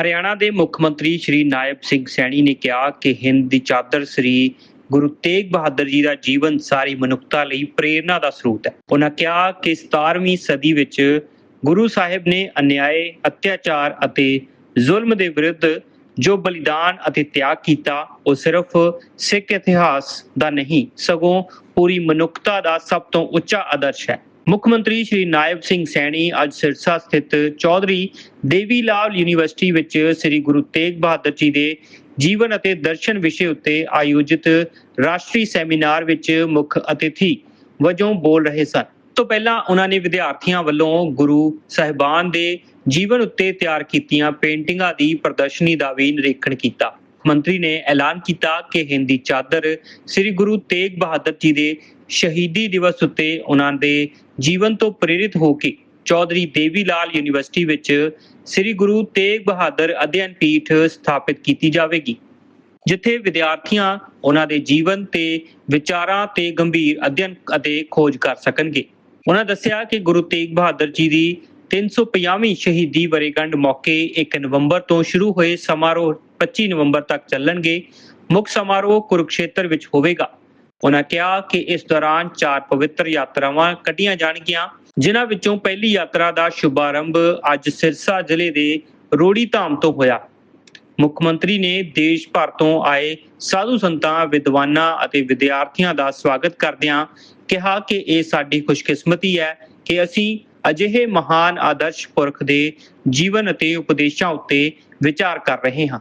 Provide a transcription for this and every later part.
ਹਰਿਆਣਾ ਦੇ ਮੁੱਖ ਮੰਤਰੀ ਸ਼੍ਰੀ ਨਾਇਬ ਸਿੰਘ ਸੈਣੀ ਨੇ ਕਿਹਾ ਕਿ ਹਿੰਦ ਦੀ ਚਾਦਰ ਸ੍ਰੀ ਗੁਰੂ ਤੇਗ ਬਹਾਦਰ ਜੀ ਦਾ ਜੀਵਨ ਸਾਰੀ ਮਨੁੱਖਤਾ ਲਈ ਪ੍ਰੇਰਣਾ ਦਾ ਸਰੋਤ ਹੈ। ਉਹਨਾਂ ਕਿਹਾ ਕਿ 17ਵੀਂ ਸਦੀ ਵਿੱਚ ਗੁਰੂ ਸਾਹਿਬ ਨੇ ਅਨਿਆਏ, ਅਤਿਆਚਾਰ ਅਤੇ ਜ਼ੁਲਮ ਦੇ ਵਿਰੁੱਧ ਜੋ ਬਲੀਦਾਨ ਅਤੇ ਤਿਆਗ ਕੀਤਾ, ਉਹ ਸਿਰਫ ਸਿੱਖ ਇਤਿਹਾਸ ਦਾ ਨਹੀਂ, ਸਗੋਂ ਪੂਰੀ ਮਨੁੱਖਤਾ ਦਾ ਸਭ ਤੋਂ ਉੱਚਾ ਆਦਰਸ਼ ਹੈ। ਮੁੱਖ ਮੰਤਰੀ ਸ਼੍ਰੀ ਨਾਇਬ ਸਿੰਘ ਸੈਣੀ ਅੱਜ ਸਿਰਸਾ ਸਥਿਤ ਚੌਧਰੀ ਦੇਵੀ ਲਾਲ ਯੂਨੀਵਰਸਿਟੀ ਵਿੱਚ ਸ੍ਰੀ ਗੁਰੂ ਤੇਗ ਬਹਾਦਰ ਜੀ ਦੇ ਜੀਵਨ ਅਤੇ ਦਰਸ਼ਨ ਵਿਸ਼ੇ ਉੱਤੇ ਆਯੋਜਿਤ ਰਾਸ਼ਟਰੀ ਸੈਮੀਨਾਰ ਵਿੱਚ ਮੁੱਖ ਅਤਿਥੀ ਵਜੋਂ ਬੋਲ ਰਹੇ ਸਨ। ਤੋਂ ਪਹਿਲਾਂ ਉਹਨਾਂ ਨੇ ਵਿਦਿਆਰਥੀਆਂ ਵੱਲੋਂ ਗੁਰੂ ਸਾਹਿਬਾਨ ਦੇ ਜੀਵਨ ਉੱਤੇ ਤਿਆਰ ਕੀਤੀਆਂ ਪੇਂਟਿੰਗਾਂ ਦੀ ਪ੍ਰਦਰਸ਼ਨੀ ਦਾ ਵੀ ਨਿਰੀਖਣ ਕੀਤਾ। ਮੰਤਰੀ ਨੇ ਐਲਾਨ ਕੀਤਾ ਕਿ ਹਿੰਦੀ ਚਾਦਰ ਸ੍ਰੀ ਗੁਰੂ ਤੇਗ ਬਹਾਦਰ ਜੀ ਦੇ ਸ਼ਹੀਦੀ ਦਿਵਸ ਉੱਤੇ ਉਹਨਾਂ ਦੇ ਜੀਵਨ ਤੋਂ ਪ੍ਰੇਰਿਤ ਹੋ ਕੇ ਚੌਧਰੀ ਦੇਵੀ ਲਾਲ ਯੂਨੀਵਰਸਿਟੀ ਵਿੱਚ ਸ੍ਰੀ ਗੁਰੂ ਤੇਗ ਬਹਾਦਰ ਅਧਿਐਨ ਪੀਠ ਸਥਾਪਿਤ ਕੀਤੀ ਜਾਵੇਗੀ, ਜਿੱਥੇ ਵਿਦਿਆਰਥੀਆਂ ਉਹਨਾਂ ਦੇ ਜੀਵਨ ਤੇ ਵਿਚਾਰਾਂ ਤੇ ਗੰਭੀਰ ਅਧਿਐਨ ਅਤੇ ਖੋਜ ਕਰ ਸਕਣਗੇ। ਉਹਨਾਂ ਦੱਸਿਆ ਕਿ ਗੁਰੂ ਤੇਗ ਬਹਾਦਰ ਜੀ ਦੀ 350ਵੀਂ ਸ਼ਹੀਦੀ ਵਰੇਗੰਢ ਮੌਕੇ 1 ਨਵੰਬਰ ਤੋਂ ਸ਼ੁਰੂ ਹੋਏ ਸਮਾਰੋਹ 25 ਨਵੰਬਰ ਤੱਕ ਚੱਲਣਗੇ। ਮੁੱਖ ਸਮਾਰੋਹ ਕੁਰੂਕਸ਼ੇਤਰ ਵਿੱਚ ਹੋਵੇਗਾ। ਉਹਨਾਂ ਕਿਹਾ ਕਿ ਇਸ ਦੌਰਾਨ ਚਾਰ ਪਵਿੱਤਰ ਯਾਤਰਾਵਾਂ ਕੱਢੀਆਂ ਜਾਣਗੀਆਂ। ਜਿਨ੍ਹਾਂ ਵਿੱਚੋਂ ਪਹਿਲੀ ਯਾਤਰਾ ਦਾ ਸ਼ੁਭਾਰੰਭ ਅੱਜ ਸਿਰਸਾ ਜ਼ਿਲ੍ਹੇ ਦੇ ਰੋੜੀ ਧਾਮ ਤੋਂ ਹੋਇਆ। ਮੁੱਖ ਮੰਤਰੀ ਨੇ ਦੇਸ਼ ਭਰ ਤੋਂ ਆਏ ਸਾਧੂ ਸੰਤਾਂ, ਵਿਦਵਾਨਾਂ ਅਤੇ ਵਿਦਿਆਰਥੀਆਂ ਦਾ ਸਵਾਗਤ ਕਰਦਿਆਂ ਕਿਹਾ ਕਿ ਇਹ ਸਾਡੀ ਖੁਸ਼ਕਿਸਮਤੀ ਹੈ ਕਿ ਅਸੀਂ ਅਜਿਹੇ ਮਹਾਨ ਆਦਰਸ਼ ਪੁਰਖ ਦੇ ਜੀਵਨ ਅਤੇ ਉਪਦੇਸ਼ਾਂ ਉੱਤੇ ਵਿਚਾਰ ਕਰ ਰਹੇ ਹਾਂ।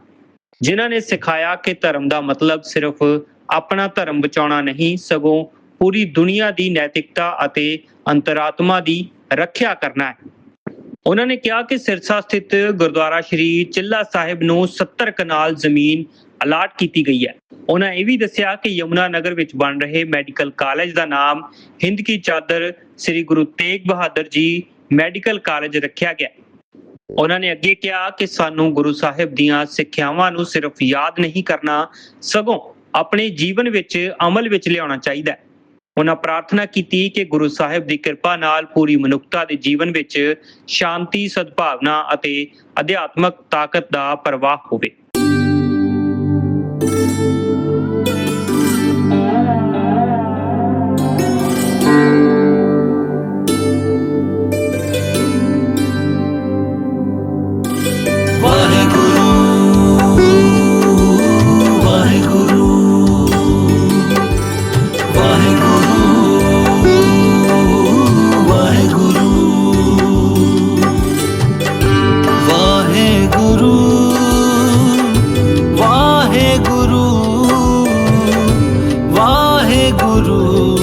ਜਿਨ੍ਹਾਂ ਨੇ ਸਿਖਾਇਆ ਕਿ ਧਰਮ ਦਾ ਮਤਲਬ ਸਿਰਫ ਆਪਣਾ ਧਰਮ ਬਚਾਉਣਾ ਨਹੀਂ, ਸਗੋਂ ਪੂਰੀ ਦੁਨੀਆ ਦੀ ਨੈਤਿਕਤਾ ਅਤੇ ਅੰਤਰਾਤਮਾ ਦੀ ਰੱਖਿਆ ਕਰਨਾ ਹੈ। ਉਹਨਾਂ ਨੇ ਕਿਹਾ ਕਿ ਸਿਰਸਾ ਸਥਿਤ ਗੁਰਦੁਆਰਾ ਸ਼੍ਰੀ ਚਿੱਲਾ ਸਾਹਿਬ ਨੂੰ 70 ਕਨਾਲ ਜ਼ਮੀਨ ਅਲਾਟ ਕੀਤੀ ਗਈ ਹੈ। ਉਹਨਾਂ ਇਹ ਵੀ ਦੱਸਿਆ ਕਿ ਯਮੁਨਾ ਨਗਰ ਵਿੱਚ ਬਣ ਰਹੇ ਮੈਡੀਕਲ ਕਾਲਜ ਦਾ ਨਾਮ ਹਿੰਦ ਕੀ ਚਾਦਰ ਸ੍ਰੀ ਗੁਰੂ ਤੇਗ ਬਹਾਦਰ ਜੀ ਮੈਡੀਕਲ ਕਾਲਜ ਰੱਖਿਆ ਗਿਆ ਉਹਨਾਂ ਨੇ ਅੱਗੇ ਕਿਹਾ ਕਿ ਸਾਨੂੰ ਗੁਰੂ ਸਾਹਿਬ ਦੀਆਂ ਸਿੱਖਿਆਵਾਂ ਨੂੰ ਸਿਰਫ ਯਾਦ ਨਹੀਂ ਕਰਨਾ, ਸਗੋਂ ਆਪਣੇ ਜੀਵਨ ਵਿੱਚ ਅਮਲ ਵਿੱਚ ਲਿਆਉਣਾ ਚਾਹੀਦਾ ਹੈ। ਉਹਨਾਂ ਪ੍ਰਾਰਥਨਾ ਕੀਤੀ ਕਿ ਗੁਰੂ ਸਾਹਿਬ ਦੀ ਕਿਰਪਾ ਨਾਲ ਪੂਰੀ ਮਨੁੱਖਤਾ ਦੇ ਜੀਵਨ ਵਿੱਚ ਸ਼ਾਂਤੀ, ਸਦਭਾਵਨਾ ਅਤੇ ਅਧਿਆਤਮਕ ਤਾਕਤ ਦਾ ਪ੍ਰਵਾਹ ਹੋਵੇ। গুরু